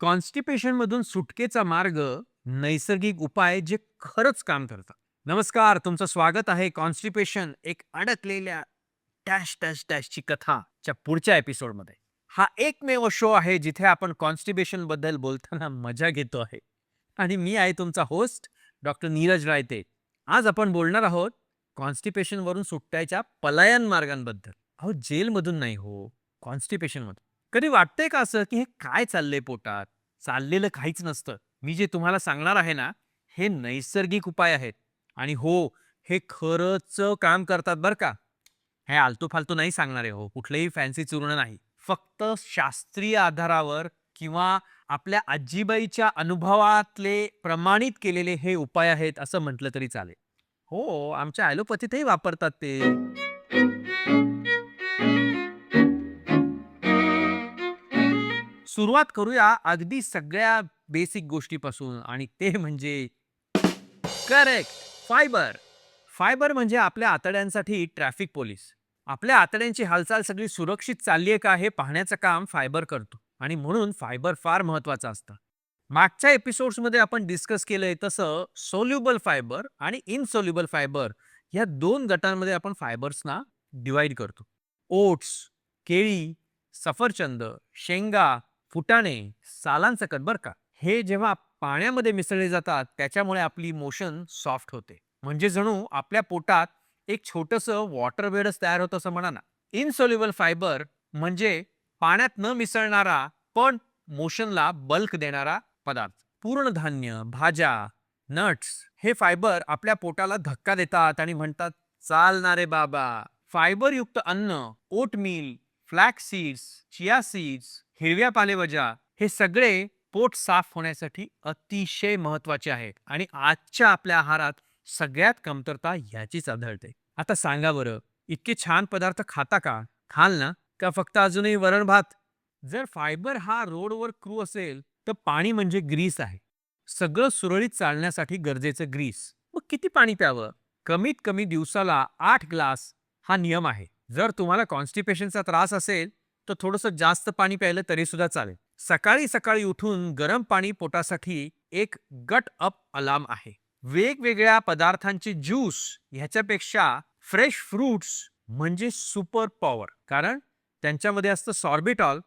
कॉन्स्टिपेशनमधून सुटकेचा मार्ग नैसर्गिक उपाय जे खरंच काम करतात. नमस्कार तुमचं स्वागत आहे कॉन्स्टिपेशन एक अडकलेल्या डॅश डॅश डॅशची कथाच्या पुढच्या एपिसोडमध्ये. हा एकमेव शो आहे जिथे आपण कॉन्स्टिपेशनबद्दल बोलताना मजा घेतो आहे. आणि मी आहे तुमचा होस्ट डॉक्टर नीरज रायते. आज आपण बोलणार आहोत कॉन्स्टिपेशनवरून वरून पलायन मार्गांबद्दल. अहो जेलमधून नाही हो कॉन्स्टिपेशनमधून. कधी वाटतंय का असं की हे काय चाललंय पोटात? चाललेलं काहीच नसतं. मी जे तुम्हाला सांगणार आहे ना हे नैसर्गिक उपाय आहेत. आणि हो हे खरंच काम करतात बरं का. हे आलतो फालतू नाही सांगणार आहे हो. कुठलंही फॅन्सी चूर्ण नाही. फक्त शास्त्रीय आधारावर किंवा आपल्या आजीबाईच्या अनुभवातले प्रमाणित केलेले हे उपाय आहेत असं म्हटलं तरी चालेल. हो आमच्या ॲलोपॅथीतही वापरतात ते. सुरुवात करूया अगदी सगळ्या बेसिक गोष्टीपासून आणि ते म्हणजे करेक्ट फायबर फायबर म्हणजे आपल्या आतड्यांसाठी ट्रॅफिक पोलीस आपल्या आतड्यांची हालचाल सगळी सुरक्षित चालली आहे का हे पाहण्याचं काम फायबर करतो आणि म्हणून फायबर फार महत्वाचं असतं. मागच्या एपिसोड्समध्ये आपण डिस्कस केलंय तसं सोल्युबल फायबर आणि इनसोल्युबल फायबर या दोन गटांमध्ये आपण फायबर्सना डिवाइड करतो. ओट्स केळी सफरचंद शेंगा फुटाणे सालांसकट बरं का. हे जेव्हा पाण्यामध्ये मिसळले जातात त्याच्यामुळे आपली मोशन सॉफ्ट होते. म्हणजे जणू आपल्या पोटात एक छोटंसं वॉटर बेडच तयार होतं असं म्हणा ना. इनसोल्युबल फायबर म्हणजे पाण्यात न मिसळणारा पण मोशनला बल्क देणारा पदार्थ. पूर्णधान्य भाज्या नट्स हे फायबर आपल्या पोटाला धक्का देतात आणि म्हणतात चालणारे बाबा. फायबरयुक्त अन्न oatmeal flax seeds chia seeds हिरव्या पालेभाज्या हे सगळे पोट साफ होण्यासाठी अतिशय महत्त्वाचे आहे आणि आजच्या आपल्या आहारात सगळ्यात कमतरता याचीच आढळते. आता सांगा बरं इतके छान पदार्थ खाता का? खाल ना का फक्त अजूनही वरण भात? जर फायबर हा रोडवर क्रू असेल तर पाणी म्हणजे ग्रीस आहे. सगळं सुरळीत चालण्यासाठी गरजेचं ग्रीस. मग किती पाणी प्यावं? कमीत कमी दिवसाला आठ ग्लास हा नियम आहे. जर तुम्हाला कॉन्स्टिपेशनचा त्रास असेल तर थोडंसं जास्त पाणी प्यायलं तरी सुद्धा चालेल. सकाळी सकाळी उठून गरम पाणी पोटासाठी एक गट अप अलार्म आहे. वेगवेगळ्या पदार्थांचे ज्यूस ह्याच्यापेक्षा फ्रेश फ्रुट्स म्हणजे सुपर पॉवर. कारण त्यांच्यामध्ये असतं सॉर्बिटॉल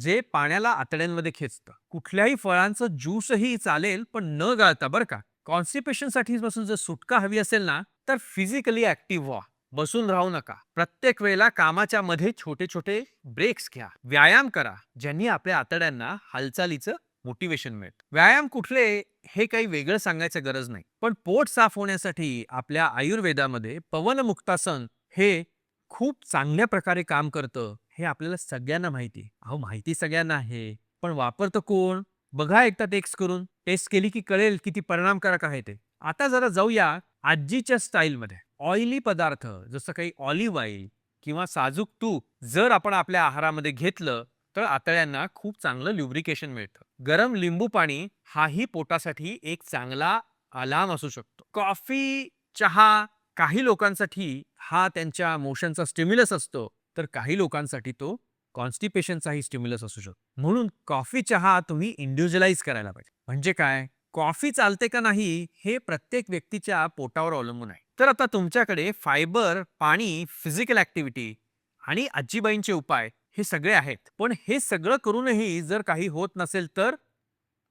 जे पाण्याला आतड्यांमध्ये खेचतं. कुठल्याही फळांचं ज्यूसही चालेल पण न गाळता बरं का कॉन्स्टिपेशनसाठी पासून जर सुटका हवी असेल ना तर फिजिकली ऍक्टिव्ह व्हा. बसून राहू नका. प्रत्येक वेळेला कामाच्या मध्ये छोटे छोटे ब्रेक्स घ्या. व्यायाम करा ज्यांनी आपल्या आतड्यांना हालचालीचं मोटिवेशन मिळतं. व्यायाम कुठले हे काही वेगळं सांगायचं गरज नाही. पण पोट साफ होण्यासाठी आपल्या आयुर्वेदामध्ये पवनमुक्तासन हे खूप चांगल्या प्रकारे काम करतं हे आपल्याला सगळ्यांना माहिती. अहो माहिती सगळ्यांना आहे. पण वापरतं कोण? बघा एकदा टेक्स्ट करून. टेस्ट केली की कळेल किती परिणामकारक आहे ते. आता जरा जाऊया आजीच्या स्टाईलमध्ये ऑइली पदार्थ जसं काही ऑलिव्ह ऑइल किंवा साजूक तूप जर आपण आपल्या आहारामध्ये घेतलं तर आतड्यांना खूप चांगलं ल्युब्रिकेशन मिळतं. गरम लिंबू पाणी हाही पोटासाठी एक चांगला अलार्म असू शकतो. कॉफी चहा काही लोकांसाठी हा त्यांच्या मोशनचा स्टिम्युलस असतो तर काही लोकांसाठी तो कॉन्स्टिपेशनचाही स्टिम्युलस असू शकतो. म्हणून कॉफी चहा तुम्ही इंडिव्हिज्युअलाइज करायला पाहिजे. म्हणजे काय? कॉफी चालते का नाही हे प्रत्येक व्यक्तीच्या पोटावर अवलंबून आहे. तर आता तुमच्याकडे फायबर पाणी फिजिकल ऍक्टिव्हिटी आणि आजीबाईंचे उपाय हे सगळे आहेत. पण हे सगळं करूनही जर काही होत नसेल तर?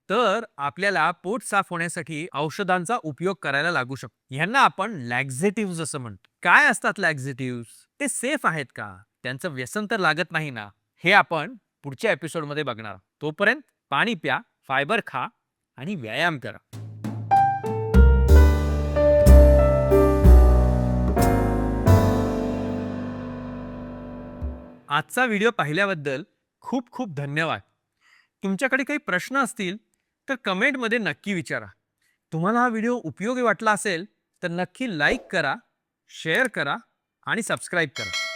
तर आपल्याला पोट साफ होण्यासाठी औषधांचा उपयोग करायला लागू शकतो यांना आपण लॅक्झेटिव्ह असं म्हणतो काय असतात लॅक्झेटिव्ह ते सेफ आहेत का? त्यांचं व्यसन तर लागत नाही ना? हे आपण पुढच्या एपिसोडमध्ये बघणार. तोपर्यंत पाणी प्या फायबर खा आणि व्यायाम करा. आजचा व्हिडिओ पाहिल्याबद्दल खूप खूप धन्यवाद. तुमच्याकडे काही प्रश्न असतील तर कमेंटमध्ये नक्की विचारा. तुम्हाला हा व्हिडिओ उपयोगी वाटला असेल तर नक्की लाईक करा शेअर करा आणि सबस्क्राईब करा.